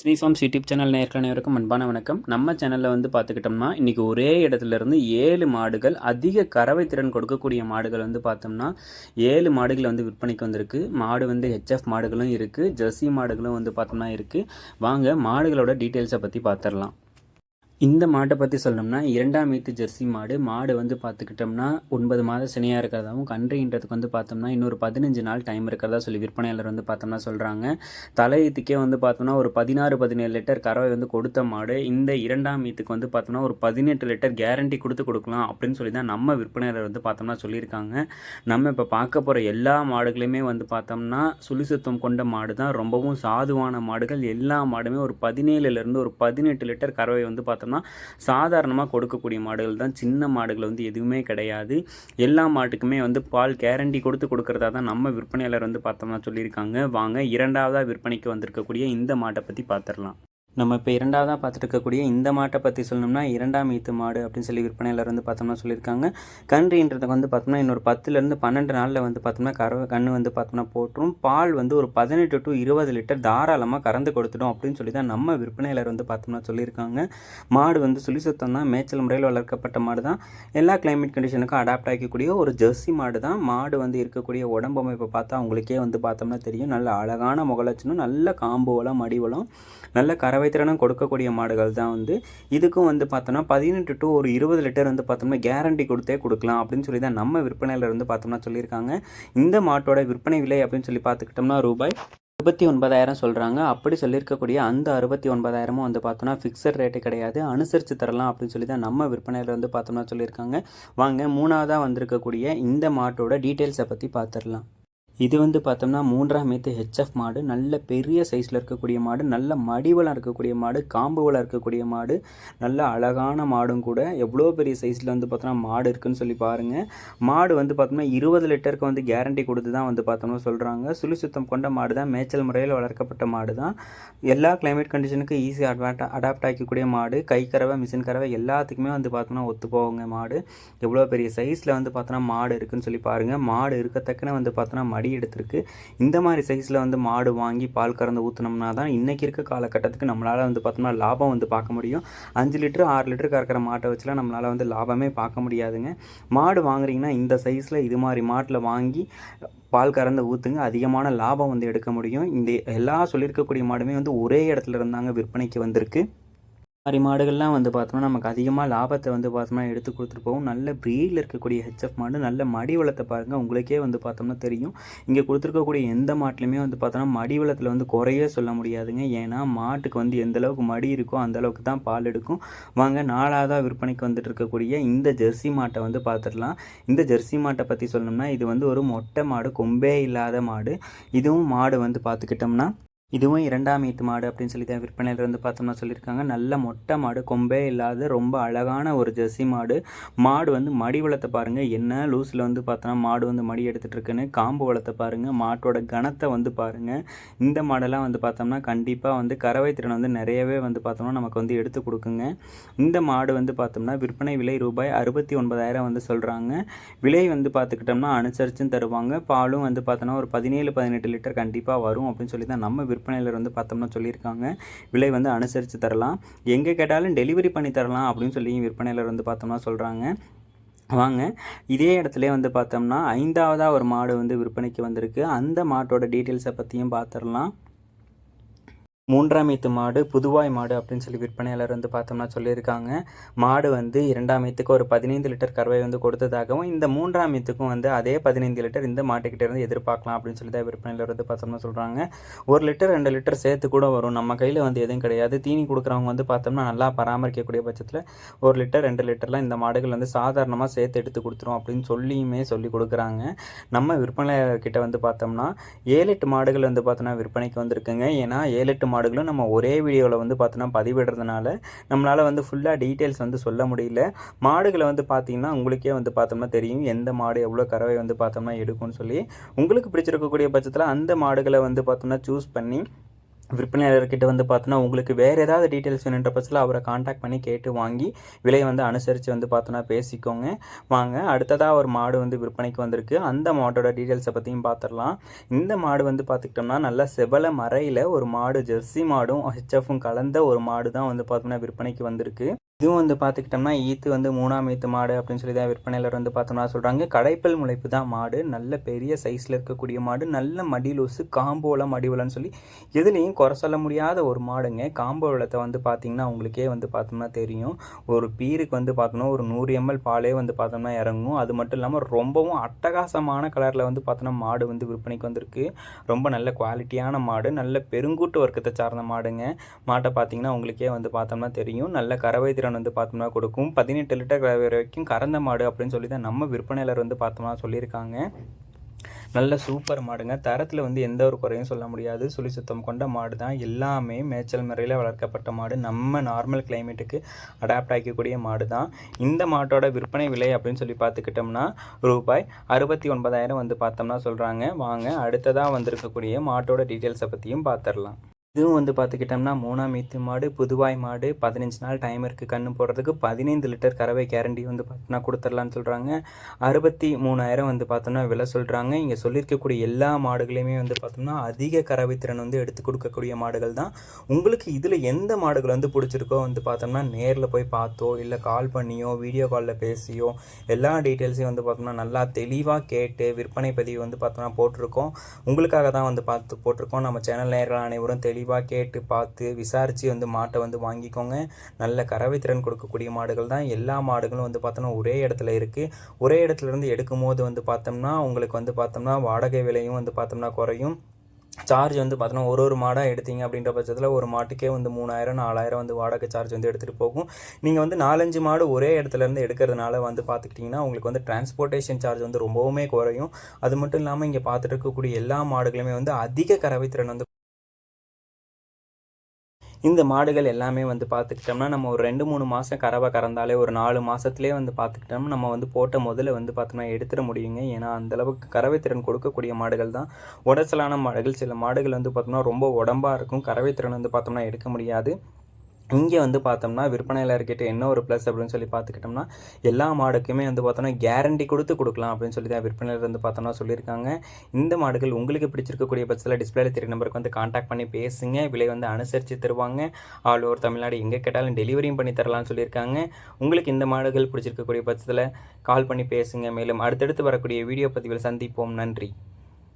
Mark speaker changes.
Speaker 1: Lakshmi farms YouTube channel நேர்காணவருக்கும் அன்பான வணக்கம். நம்ம சேனலில் வந்து பார்த்துக்கிட்டோம்னா இன்றைக்கி ஒரே இடத்துல இருந்து ஏழு மாடுகள் அதிக கறவை திறன் கொடுக்கக்கூடிய மாடுகள் வந்து பார்த்தோம்னா ஏழு மாடுகள் வந்து விற்பனைக்கு வந்திருக்கு. மாடு வந்து ஹெச்எஃப் மாடுகளும் இருக்குது ஜெர்சி மாடுகளும் வந்து பார்த்தோம்னா இருக்குது வாங்க மாடுகளோட டீட்டெயில்ஸை பற்றி பார்த்துடலாம். இந்த மாட்டை பற்றி சொல்லணும்னா இரண்டாம் ஈத்து ஜெர்சி மாடு. மாடு வந்து பார்த்துக்கிட்டோம்னா ஒன்பது மாத சினையாக இருக்கிறதாவும் கன்றுன்றதுக்கு வந்து பார்த்தோம்னா இன்னொரு பதினஞ்சு நாள் டைம் இருக்கிறதா சொல்லி விற்பனையாளர் வந்து பார்த்தோம்னா சொல்கிறாங்க தலையீத்துக்கே வந்து பார்த்தோம்னா ஒரு பதினாறு பதினேழு லிட்டர் கறவை வந்து கொடுத்த மாடு. இந்த இரண்டாம் ஈத்துக்கு வந்து பார்த்தோம்னா ஒரு பதினெட்டு லிட்டர் கேரண்டி கொடுத்து கொடுக்கலாம் அப்படின்னு சொல்லி தான் நம்ம விற்பனையாளர் வந்து பார்த்தோம்னா சொல்லியிருக்காங்க. நம்ம இப்போ பார்க்க போகிற எல்லா மாடுகளையுமே வந்து பார்த்தோம்னா சுழிசுத்தம் கொண்ட மாடு தான். ரொம்பவும் சாதுவான மாடுகள். எல்லா மாடுமே ஒரு பதினேழுலேருந்து ஒரு பதினெட்டு லிட்டர் கறவை வந்து பார்த்தோம்னா சாதாரணமாக கொடுக்கக்கூடிய மாடுகள் தான். சின்ன மாடுகள் வந்து எதுவுமே கிடையாது. எல்லா மாட்டுக்குமே வந்து பால் கேரண்டி கொடுத்து கொடுக்குறதா தான் நம்ம விற்பனையாளர் வந்து பார்த்தோம்னா சொல்லியிருக்காங்க. வாங்க இரண்டாவதாக விற்பனைக்கு வந்திருக்கக்கூடிய இந்த மாட்டை பற்றி பார்த்துடலாம். நம்ம இப்போ இரண்டாவதாக பார்த்துட்டு இருக்கக்கூடிய இந்த மாட்டை பற்றி சொல்லணும்னா இரண்டாம் ஈத்து மாடு அப்படின்னு சொல்லி விற்பனையாளர் வந்து பார்த்தோம்னா சொல்லியிருக்காங்க. கன்றுன்றதுக்கு வந்து பார்த்தோம்னா இன்னொரு பத்துலேருந்து பன்னெண்டு நாளில் வந்து பார்த்தோம்னா கறவை கன்று வந்து பார்த்தோம்னா போட்டுரும் பால் வந்து ஒரு பதினெட்டு டு இருபது லிட்டர் தாராளமாக கறந்து கொடுத்துடும் அப்படின்னு சொல்லி தான் நம்ம விற்பனையாளர் வந்து பார்த்தோம்னா சொல்லியிருக்காங்க. மாடு வந்து சுழி சுத்தம் தான் மேய்ச்சல் முறையில் வளர்க்கப்பட்ட மாடு தான் எல்லா கிளைமேட் கண்டிஷனுக்கும் அடாப்ட் ஆகிக்கக்கூடிய ஒரு ஜெர்சி மாடு தான் மாடு வந்து இருக்கக்கூடிய உடம்பு அமைப்பை பார்த்தா அவங்களுக்கே வந்து பார்த்தோம்னா தெரியும். நல்ல அழகான முகலட்சணம் நல்ல காம்பு வளம் மடி வளம் நல்ல கறவை திறனும் கொடுக்கக்கூடிய மாடுகள் தான் வந்து. இதுக்கும் வந்து பார்த்தோம்னா பதினெட்டு டு ஒரு இருபது லிட்டர் வந்து பார்த்தோம்னா கேரண்டி கொடுத்தே கொடுக்கலாம் அப்படின்னு சொல்லி தான் நம்ம விற்பனையில் வந்து பார்த்தோம்னா சொல்லியிருக்காங்க. இந்த மாட்டோட விற்பனை விலை அப்படின்னு சொல்லி பார்த்துக்கிட்டோம்னா ரூபாய் அறுபத்தி ஒன்பதாயிரம் சொல்கிறாங்க அப்படி சொல்லியிருக்கக்கூடிய அந்த அறுபத்தி ஒன்பதாயிரமும் வந்து பார்த்தோம்னா ஃபிக்ஸட் ரேட்டு கிடையாது. அனுசரித்து தரலாம் அப்படின்னு சொல்லி தான் நம்ம விற்பனையில் வந்து பார்த்தோம்னா சொல்லியிருக்காங்க. வாங்க மூணாவதாக வந்திருக்கக்கூடிய இந்த மாட்டோட டீட்டெயில்ஸை பற்றி பார்த்துடலாம். இது வந்து பார்த்தோம்னா மூன்றாம் மீத்து ஹெச்எஃப் மாடு நல்ல பெரிய சைஸில் இருக்கக்கூடிய மாடு நல்ல மடிவளம் இருக்கக்கூடிய மாடு காம்பு வளம் இருக்கக்கூடிய மாடு நல்ல அழகான மாடும் கூட. எவ்வளோ பெரிய சைஸில் வந்து பார்த்தோம்னா மாடு இருக்குதுன்னு சொல்லி பாருங்கள் மாடு வந்து பார்த்தோம்னா இருபது லிட்டருக்கு வந்து கேரண்டி கொடுத்து தான் வந்து பார்த்தோம்னா சொல்கிறாங்க சுழி சுத்தம் கொண்ட மாடு தான் மேய்ச்சல் முறையில் வளர்க்கப்பட்ட மாடு தான். எல்லா கிளைமேட் கண்டிஷனுக்கும் ஈஸி அடாப்ட் அடாப்ட் ஆகிக்கக்கூடிய மாடு. கை கறவை மிஷின் கறவை எல்லாத்துக்குமே வந்து பார்த்தோம்னா ஒத்து போகுங்க மாடு. எவ்வளோ பெரிய சைஸில் வந்து பார்த்தோன்னா மாடு இருக்குதுன்னு சொல்லி பாருங்கள் மாடு இருக்கத்தக்கன வந்து பார்த்தோன்னா மடி எடுத்திருக்கு இந்த மாதிரி சைஸில் வந்து மாடு வாங்கி பால் கறந்து ஊற்றினோம்னா தான் இன்றைக்கி இருக்க காலகட்டத்துக்கு நம்மளால் வந்து பார்த்தோம்னா லாபம் வந்து பார்க்க முடியும். அஞ்சு லிட்டரு ஆறு லிட்டர் கறக்கிற மாட்டை வச்சுலாம் நம்மளால் வந்து லாபமே பார்க்க முடியாதுங்க. மாடு வாங்குறீங்கன்னா இந்த சைஸில் இது மாதிரி மாட்டில் வாங்கி பால் கறந்து ஊற்றுங்க அதிகமான லாபம் வந்து எடுக்க முடியும். இந்த எல்லா சொல்லியிருக்கக்கூடிய மாடுமே வந்து ஒரே இடத்துல இருந்தாங்க விற்பனைக்கு வந்திருக்கு. மாதிரி மாடுகள்லாம் வந்து பார்த்தோம்னா நமக்கு அதிகமாக லாபத்தை வந்து பார்த்தோம்னா எடுத்து கொடுத்துட்டு போகும் நல்ல ப்ரீடில் இருக்கக்கூடிய ஹெச்எஃப் மாடு நல்ல மடி வளத்தை பாருங்கள் உங்களுக்கே வந்து பார்த்தோம்னா தெரியும். இங்கே கொடுத்துருக்கக்கூடிய எந்த மாட்டிலுமே வந்து பார்த்தோம்னா மடி வளத்தில் வந்து குறையே சொல்ல முடியாதுங்க. ஏன்னா மாட்டுக்கு வந்து எந்த அளவுக்கு மடி இருக்கோ அந்த அளவுக்கு தான் பால் எடுக்கும். வாங்க நாலாவதாக விற்பனைக்கு வந்துட்டு இருக்கக்கூடிய இந்த ஜெர்சி மாட்டை வந்து பார்த்துடலாம். இந்த ஜெர்சி மாட்டை பற்றி சொல்லணும்னா இது வந்து ஒரு மொட்டை மாடு கொம்பே இல்லாத மாடு. இதுவும் மாடு வந்து பார்த்துக்கிட்டோம்னா இதுவும் இரண்டாம் ஈத்து மாடு அப்படின்னு சொல்லி தான் விற்பனையில் வந்து பார்த்தோம்னா சொல்லியிருக்காங்க. நல்ல மொட்டை மாடு கொம்பே இல்லாத ரொம்ப அழகான ஒரு ஜெர்சி மாடு. மாடு வந்து மடி வளத்தை பாருங்கள் என்ன லூஸில் வந்து பார்த்தோன்னா மாடு வந்து மடி எடுத்துகிட்ருக்குன்னு காம்பு வளத்தை பாருங்கள் மாட்டோட கணத்தை வந்து பாருங்கள் இந்த மாடெல்லாம் வந்து பார்த்தோம்னா கண்டிப்பாக வந்து கறவை திறன் வந்து நிறையவே வந்து பார்த்தோம்னா நமக்கு வந்து எடுத்து கொடுக்குங்க. இந்த மாடு வந்து பார்த்தோம்னா விற்பனை விலை ரூபாய் அறுபத்தி ஒன்பதாயிரம் வந்து சொல்கிறாங்க விலை வந்து பார்த்துக்கிட்டோம்னா அனுசரிச்சும் தருவாங்க. பாலும் வந்து பார்த்தோன்னா ஒரு பதினேழு பதினெட்டு லிட்டர் கண்டிப்பாக வரும் அப்படின்னு சொல்லி தான் நம்ம விற்பனையில் வந்து பார்த்தோம்னா சொல்லியிருக்காங்க. விலை வந்து அனுசரித்து தரலாம். எங்கே கேட்டாலும் டெலிவரி பண்ணி தரலாம் அப்படின்னு சொல்லி விற்பனையில் வந்து பார்த்தோம்னா சொல்கிறாங்க வாங்க. இதே இடத்துல வந்து பார்த்தோம்னா ஐந்தாவதாக ஒரு மாடு வந்து விற்பனைக்கு வந்திருக்கு. அந்த மாட்டோட டீட்டெயில்ஸை பற்றியும் பார்த்துடலாம் மூன்றாமைத்து மாடு புதுவாய் மாடு அப்படின்னு சொல்லி விற்பனையாளர் வந்து பார்த்தோம்னா சொல்லியிருக்காங்க. மாடு வந்து இரண்டாமைத்துக்கு ஒரு பதினைந்து லிட்டர் கறவை வந்து கொடுத்ததாகவும் இந்த மூன்றாமைத்துக்கும் வந்து அதே பதினைந்து லிட்டர் இந்த மாட்டுக்கிட்ட இருந்து எதிர்பார்க்கலாம் அப்படின்னு சொல்லி தான் விற்பனையாளர் வந்து பார்த்தோம்னா சொல்கிறாங்க ஒரு லிட்டர் ரெண்டு லிட்டர் சேர்த்து கூட வரும். நம்ம கையில் வந்து எதுவும் கிடையாது. தீனி கொடுக்குறவங்க வந்து பார்த்தோம்னா நல்லா பராமரிக்கக்கூடிய பட்சத்தில் ஒரு லிட்டர் ரெண்டு லிட்டர்லாம் இந்த மாடுகள் வந்து சாதாரணமாக சேர்த்து எடுத்து கொடுத்துரும் அப்படின்னு சொல்லியுமே சொல்லி கொடுக்குறாங்க. நம்ம விற்பனையாளர்கிட்ட வந்து பார்த்தோம்னா ஏழு எட்டு மாடுகள் வந்து பார்த்தோம்னா விற்பனைக்கு வந்திருக்குங்க. ஏன்னா ஏழு எட்டு மாடுகளும் நம்ம ஒரே வீடியோவில் வந்து பார்த்தோன்னா பதிவிடுறதுனால நம்மளால் வந்து ஃபுல்லாக டீட்டெயில்ஸ் வந்து சொல்ல முடியல. மாடுகளை வந்து பார்த்திங்கன்னா உங்களுக்கே வந்து பார்த்தோம்னா தெரியும். எந்த மாடு எவ்வளோ கறவை வந்து பார்த்தோம்னா எடுக்கும்னு சொல்லி. உங்களுக்கு பிடிச்சிருக்கக்கூடிய பட்சத்தில் அந்த மாடுகளை வந்து பார்த்தோம்னா சூஸ் பண்ணி விற்பனையாளர்கிட்ட வந்து பார்த்தோன்னா உங்களுக்கு வேறு ஏதாவது டீட்டெயில்ஸ் வேணுன்ற பட்சத்தில் அவரை காண்டாக்ட் பண்ணி கேட்டு வாங்கி விலையை வந்து அனுசரித்து வந்து பார்த்தோன்னா பேசிக்கோங்க. வாங்க அடுத்ததாக ஒரு மாடு வந்து விற்பனைக்கு வந்திருக்கு. அந்த மாட்டோட டீட்டெயில்ஸை பற்றியும் பார்த்துடலாம் இந்த மாடு வந்து பார்த்துக்கிட்டோம்னா நல்லா செவல மறையில் ஒரு மாடு ஜெர்சி மாடும் ஹெச்எஃப்பும் கலந்த ஒரு மாடு தான் வந்து பார்த்தோம்னா விற்பனைக்கு வந்திருக்கு. இதுவும் வந்து பார்த்துக்கிட்டோம்னா ஈத்து வந்து மூணாம் ஈத்து மாடு அப்படின்னு சொல்லி தான் விற்பனையாளர் வந்து பார்த்தோம்னா சொல்கிறாங்க கடைப்பல் முளைப்பு தான் மாடு. நல்ல பெரிய சைஸில் இருக்கக்கூடிய மாடு. நல்ல மடிலூசு காம்போலம் மடிவலன்னு சொல்லி எதுலேயும் குறை சொல்ல முடியாத ஒரு மாடுங்க. காம்போலத்தை வந்து பார்த்திங்கன்னா உங்களுக்கே வந்து பார்த்தோம்னா தெரியும். ஒரு பீருக்கு வந்து பார்த்தோம்னா ஒரு நூறு எம்எல் பாலே வந்து பார்த்தோம்னா இறங்கும். அது மட்டும் இல்லாமல் ரொம்பவும் அட்டகாசமான கலரில் வந்து பார்த்தோம்னா மாடு வந்து விற்பனைக்கு வந்திருக்கு. ரொம்ப நல்ல குவாலிட்டியான மாடு. நல்ல பெருங்கூட்டு வர்க்கத்தை சார்ந்த மாடுங்க. மாட்டை பார்த்தீங்கன்னா உங்களுக்கே வந்து பார்த்தோம்னா தெரியும். நல்ல கறவை திறன் வந்து பார்த்தோம்னா கொடுக்கும். பதினெட்டு லிட்டர் வரைக்கும் கறந்த மாடு அப்படின்னு சொல்லி தான் நம்ம விற்பனையாளர் வந்து பார்த்தோம்னா சொல்லியிருக்காங்க. நல்ல சூப்பர் மாடுங்க. தரத்தில் வந்து எந்த ஒரு குறையும் சொல்ல முடியாது. சுழி சுத்தம் கொண்ட மாடு தான். எல்லாமே மேய்ச்சல் முறையில் வளர்க்கப்பட்ட மாடு. நம்ம நார்மல் கிளைமேட்டுக்கு அடாப்ட் ஆகிக்கக்கூடிய மாடு தான். இந்த மாட்டோட விற்பனை விலை அப்படின்னு சொல்லி பார்த்துக்கிட்டோம்னா ரூபாய் அறுபத்தி ஒன்பதாயிரம் வந்து பார்த்தோம்னா சொல்கிறாங்க வாங்க அடுத்ததாக வந்திருக்கக்கூடிய மாட்டோட டீட்டெயில்ஸை பற்றியும் பார்த்துடலாம். இதுவும் வந்து பார்த்துக்கிட்டோம்னா மூணாம் ஈத்து மாடு புதுவாய் மாடு பதினஞ்சு நாள் டைம் இருக்குது கன்று போடுறதுக்கு பதினைந்து லிட்டர் கறவை கேரண்டி வந்து பார்த்தோன்னா கொடுத்துடலான்னு சொல்கிறாங்க அறுபத்தி மூணாயிரம் வந்து பார்த்தோம்னா விலை சொல்கிறாங்க இங்கே சொல்லியிருக்கக்கூடிய எல்லா மாடுகளையுமே வந்து பார்த்தோம்னா அதிக கறவை திறன் வந்து எடுத்து கொடுக்கக்கூடிய மாடுகள் தான். உங்களுக்கு இதில் எந்த மாடுகள் வந்து பிடிச்சிருக்கோ வந்து பார்த்தோம்னா நேரில் போய் பார்த்தோ இல்லை கால் பண்ணியோ வீடியோ காலில் பேசியோ எல்லா டீட்டெயில்ஸையும் வந்து பார்த்தோம்னா நல்லா தெளிவாக கேட்டு விற்பனை பதிவு வந்து பார்த்தோம்னா போட்டிருக்கோம். உங்களுக்காக தான் வந்து பார்த்து போட்டிருக்கோம். நம்ம சேனல் நேர்கள் அனைவரும் தெளிவாக தெளிவாக கேட்டு பார்த்து விசாரித்து வந்து மாட்டை வந்து வாங்கிக்கோங்க. நல்ல கறவை திறன் கொடுக்கக்கூடிய மாடுகள் தான். எல்லா மாடுகளும் வந்து பார்த்தோன்னா ஒரே இடத்துல இருக்குது ஒரே இடத்துல இருந்து எடுக்கும் போது வந்து பார்த்தோம்னா உங்களுக்கு வந்து பார்த்தோம்னா வாடகை விலையும் வந்து பார்த்தோம்னா குறையும். சார்ஜ் வந்து பார்த்தோன்னா ஒரு ஒரு மாடாக எடுத்தீங்க அப்படின்ற பட்சத்தில் ஒரு மாட்டுக்கே வந்து மூணாயிரம் நாலாயிரம் வந்து வாடகை சார்ஜ் வந்து எடுத்துகிட்டு போகும். நீங்கள் வந்து நாலஞ்சு மாடு ஒரே இடத்துல இருந்து எடுக்கிறதுனால வந்து பார்த்துக்கிட்டிங்கன்னா உங்களுக்கு வந்து டிரான்ஸ்போர்ட்டேஷன் சார்ஜ் வந்து ரொம்பவுமே குறையும். அது மட்டும் இல்லாமல் இங்கே பார்த்துட்டு இருக்கக்கூடிய எல்லா மாடுகளுமே வந்து அதிக கறவை திறன் வந்து இந்த மாடுகள் எல்லாமே வந்து பார்த்துக்கிட்டோம்னா நம்ம ஒரு ரெண்டு மூணு மாதம் கறவை கறந்தாலே ஒரு நாலு மாதத்துலேயே வந்து பார்த்துக்கிட்டோம்னா நம்ம வந்து போட்ட முதல்ல வந்து பார்த்தோம்னா எடுத்துட முடியுங்க. ஏன்னா அந்தளவுக்கு கறவை திறன் கொடுக்கக்கூடிய மாடுகள் தான். உடச்சலான மாடுகள். சில மாடுகள் வந்து பார்த்தோம்னா ரொம்ப உடம்பாக இருக்கும். கறவை திறன் வந்து பார்த்தோம்னா எடுக்க முடியாது. இங்கே வந்து பார்த்தோம்னா விற்பனையாளர்கிட்ட என்ன ஒரு ப்ளஸ் அப்படின்னு சொல்லி பார்த்துக்கிட்டோம்னா எல்லா மாடுக்குமே வந்து பார்த்தோம்னா கேரண்டி கொடுத்து கொடுக்கலாம் அப்படின்னு சொல்லி தான் விற்பனையாளர் வந்து பார்த்தோம்னா சொல்லியிருக்காங்க. இந்த மாடுகள் உங்களுக்கு பிடிச்சிருக்கக்கூடிய பட்சத்தில் டிஸ்பிளே தெரிய நம்பருக்கு வந்து காண்டாக்ட் பண்ணி பேசுங்க. விலை வந்து அனுசரித்து தருவாங்க. ஆல் ஓவர் தமிழ்நாடு எங்கே கேட்டாலும் டெலிவரியும் பண்ணி தரலாம்னு சொல்லியிருக்காங்க. உங்களுக்கு இந்த மாடுகள் பிடிச்சிருக்கக்கூடிய பட்சத்தில் கால் பண்ணி பேசுங்க. மேலும் அடுத்தடுத்து வரக்கூடிய வீடியோ பதிவில் சந்திப்போம். நன்றி.